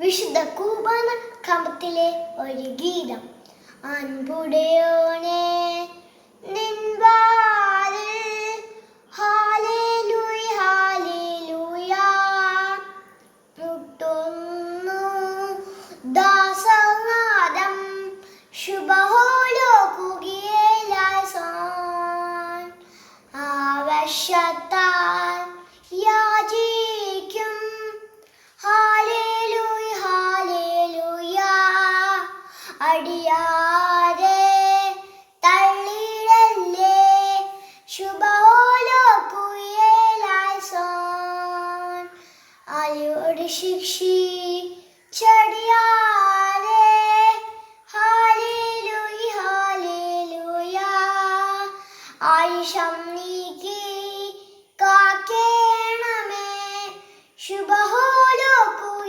വിശുദ്ധ കൂപാന കമ്പത്തിലെ ഒരു ഗീതം. അൻപുടയോനെ ദാസനാദം ശുഭഹോലോ കുകിയേലായി ആവശ്യത്താൽ യാ അടിയാരെ തള്ളിടല്ലേ ശുഭോലോ കുയലാസോൻ അയോട് ശിക്ഷി ചടിയാരെ ഹാലേലൂയ ഹാലേലൂയ ആയിഷം നീക്കി കാക്കേണമേ ശുഭോലോ കുയ